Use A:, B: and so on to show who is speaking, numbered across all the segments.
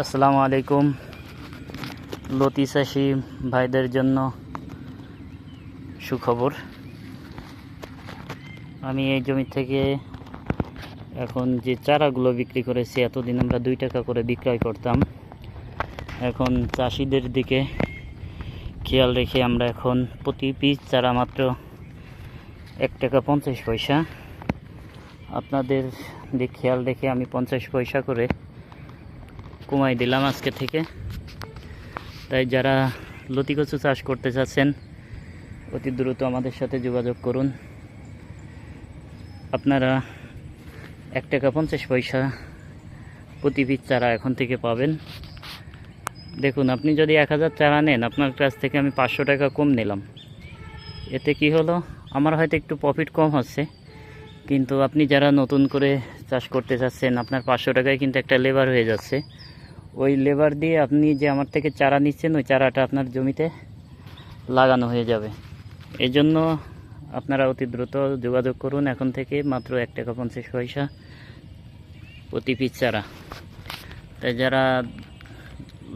A: আসসালামু আলাইকুম। লতি চাষি ভাইদের জন্য সুখবর। আমি এই জমি থেকে এখন যে চারাগুলো বিক্রি করেছি, এতদিন আমরা দুই টাকা করে বিক্রয় করতাম। এখন চাষিদের দিকে খেয়াল রেখে আমরা এখন প্রতি পিস চারা মাত্র এক টাকা পঞ্চাশ পয়সা। আপনাদের দিক খেয়াল রেখে আমি পঞ্চাশ পয়সা করে কমাই দিলাম আজকে থেকে। তাই যারা লতি কচু চাষ করতে চাচ্ছেন, অতি দ্রুত আমাদের সাথে যোগাযোগ করুন। আপনারা এক টাকা পঞ্চাশ পয়সা প্রতি পিস চারা এখন থেকে পাবেন। দেখুন, আপনি যদি এক হাজার চারা নেন, আপনার কাছ থেকে আমি পাঁচশো টাকা কম নিলাম। এতে কি হলো, আমার হয়তো একটু প্রফিট কম হচ্ছে, কিন্তু আপনি যারা নতুন করে চাষ করতে চাচ্ছেন, আপনার পাঁচশো টাকায় কিন্তু একটা লেবার হয়ে যাচ্ছে। ওই লেবার দিয়ে আপনি যে আমার থেকে চারা নিচ্ছেন, ওই চারাটা আপনার জমিতে লাগানো হয়ে যাবে। এই জন্য আপনারা অতি দ্রুত যোগাযোগ করুন। এখন থেকে মাত্র এক টাকা পঞ্চাশ পয়সা প্রতি পিস চারা। তাই যারা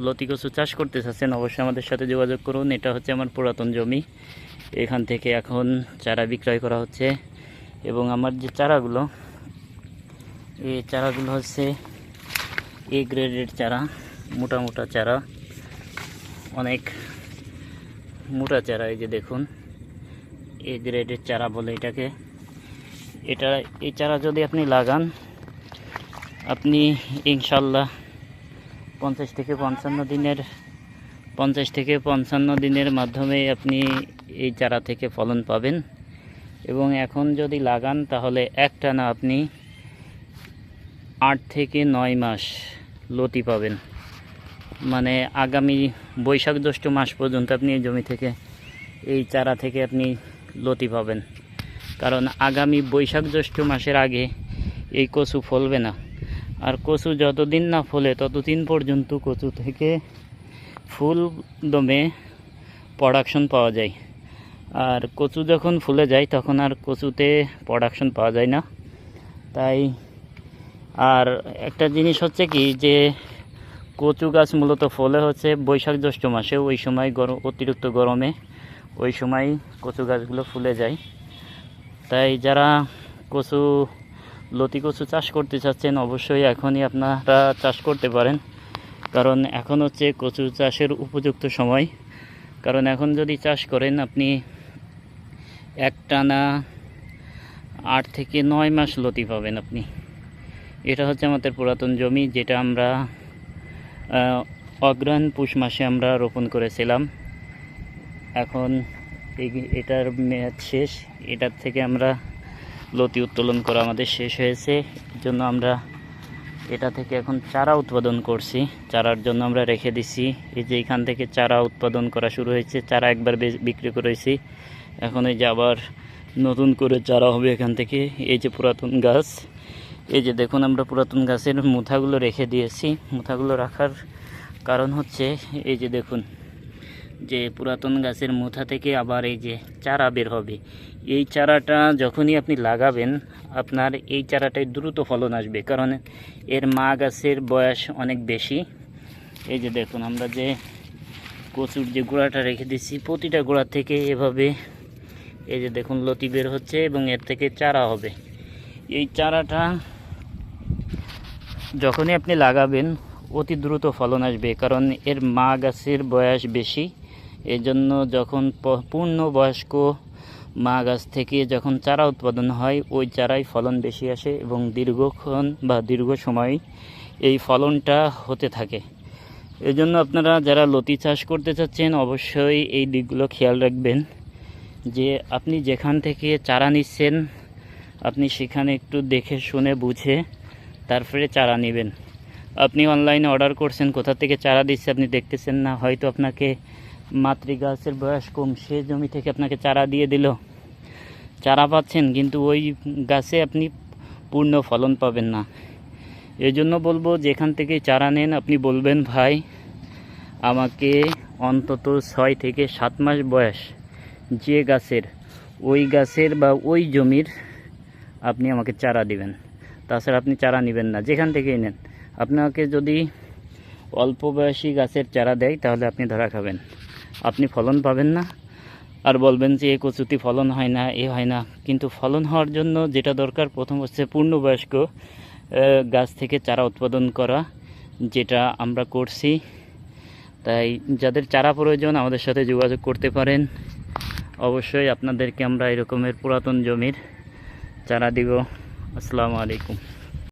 A: লতি কচু চাষ করতে চাচ্ছেন, অবশ্যই আমাদের সাথে যোগাযোগ করুন। এটা হচ্ছে আমার পুরাতন জমি। এখান থেকে এখন চারা বিক্রয় করা হচ্ছে। এবং আমার যে চারাগুলো, এই চারাগুলো হচ্ছে এ গ্রেডের চারা, মোটা মোটা চারা, অনেক মোটা চারা, এই যে দেখুন এ গ্রেডের চারা বলে এটাকে। এটা, এই চারা যদি আপনি লাগান, আপনি ইনশাল্লাহ পঞ্চাশ থেকে পঞ্চান্ন দিনের, পঞ্চাশ থেকে পঞ্চান্ন দিনের মাধ্যমে আপনি এই চারা থেকে ফলন পাবেন। এবং এখন যদি লাগান, তাহলে একটানা আপনি আট থেকে নয় মাস লতি পাবেন। মানে আগামী বৈশাখ জ্যৈষ্ঠ মাস পর্যন্ত আপনি এই জমি থেকে, এই চারা থেকে আপনি লতি পাবেন। কারণ আগামী বৈশাখ জ্যৈষ্ঠ মাসের আগে এই কচু ফলবে না। আর কচু যতদিন না ফলে ততদিন পর্যন্ত কচু থেকে ফুল দমে প্রোডাকশন পাওয়া যায়। আর কচু যখন ফুলে যায়, তখন আর কচুতে প্রোডাকশন পাওয়া যায় না। তাই আর একটা জিনিস হচ্ছে কি যে কচু গাছ মূলত ফলে হচ্ছে বৈশাখ জ্যৈষ্ঠ মাসে ওই সময় গরম অতিরিক্ত গরমে ওই সময় কচু গাছগুলো ফুলে যায়। তাই যারা কচু, লতি কচু চাষ করতে চাচ্ছেন অবশ্যই এখনই আপনারা চাষ করতে পারেন। কারণ এখন হচ্ছে কচু চাষের উপযুক্ত সময়। কারণ এখন যদি চাষ করেন আপনি একটানা আট থেকে নয় মাস লতি পাবেন আপনি। এটা হচ্ছে আমাদের পুরাতন জমি যেটা আমরা আহ, অগ্রহায়ণ পুষ মাসে আমরা রোপণ করেছিলাম। এখন এটার মেয়াদ শেষ এটার থেকে আমরা লতি উত্তোলন করা আমাদের শেষ হয়েছে। জন্য আমরা এটা থেকে এখন চারা উৎপাদন করছি। চারার জন্য আমরা রেখে দিছি। এই যে এখান থেকে চারা উৎপাদন করা শুরু হয়েছে চারা একবার বিক্রি করেছি। এখন এই যে আবার নতুন করে চারা হবে এখান থেকে। এই যে পুরাতন গাছ এই যে দেখুন, আমরা পুরাতন গাছের মুথাগুলো রেখে দিয়েছি। মুথাগুলো রাখার কারণ হচ্ছে, এই যে দেখুন, যে পুরাতন গাছের মুথা থেকে আবার এই যে চারা বের হবে। এই চারাটা যখনই আপনি লাগাবেন, আপনার এই চারাটায় দ্রুত ফলন আসবে। কারণ এর মা গাছের বয়স অনেক বেশি। এই যে দেখুন, আমরা যে কচুর যে গোড়াটা রেখে দিচ্ছি প্রতিটা গোড়া থেকে এভাবে এই যে দেখুন, লতি বের হচ্ছে এবং এর থেকে চারা হবে। এই চারাটা যখনই আপনি লাগাবেন, অতি দ্রুত ফলন আসবে, কারণ এর মা গাছের বয়স বেশি। এই জন্য যখন পূর্ণ বয়স্ক মা গাছ থেকে যখন চারা উৎপাদন হয়, ওই চারাই ফলন বেশি আসে এবং দীর্ঘক্ষণ বা দীর্ঘ সময় এই ফলনটা হতে থাকে। এই জন্য আপনারা যারা লতি চাষ করতে চাচ্ছেন, অবশ্যই এই দিকগুলো খেয়াল রাখবেন যে আপনি যেখান থেকে চারা নিচ্ছেন, আপনি সেখানে একটু দেখে শুনে বুঝে তারপরে চারা নেবেন। আপনি অনলাইনে অর্ডার করছেন, কোথা থেকে চারা দিচ্ছে আপনি দেখতেছেন না, হয়তো আপনাকে মাতৃ গাছের বয়স কম, সে জমি থেকে আপনাকে চারা দিয়ে দিল। চারা পাচ্ছেন, কিন্তু ওই গাছে আপনি পূর্ণ ফলন পাবেন না। এই জন্য বলব, যেখান থেকে চারা নেন, আপনি বলবেন, ভাই, আমাকে অন্তত ছয় থেকে সাত মাস বয়স। যে গাছের, ওই গাছের বা ওই জমির আপনি আমাকে চারা দিবেন। তাছাড়া আপনি চারা নেবেন না, যেখান থেকেই নেন। আপনাকে যদি অল্প বয়সী গাছের চারা দেয়, তাহলে আপনি ধরা খাবেন। আপনি ফলন পাবেন না। আর বলবেন যে, এ কচুতি ফলন হয় না, এ হয় না। কিন্তু ফলন হওয়ার জন্য যেটা দরকার, প্রথম হচ্ছে পূর্ণবয়স্ক গাছ থেকে চারা উৎপাদন করা, যেটা আমরা করছি। তাই যাদের চারা প্রয়োজন, আমাদের সাথে যোগাযোগ করতে পারেন। অবশ্যই আপনাদেরকে আমরা এরকমের পুরাতন জমির চারা দিব। আসসালামু আলাইকুম।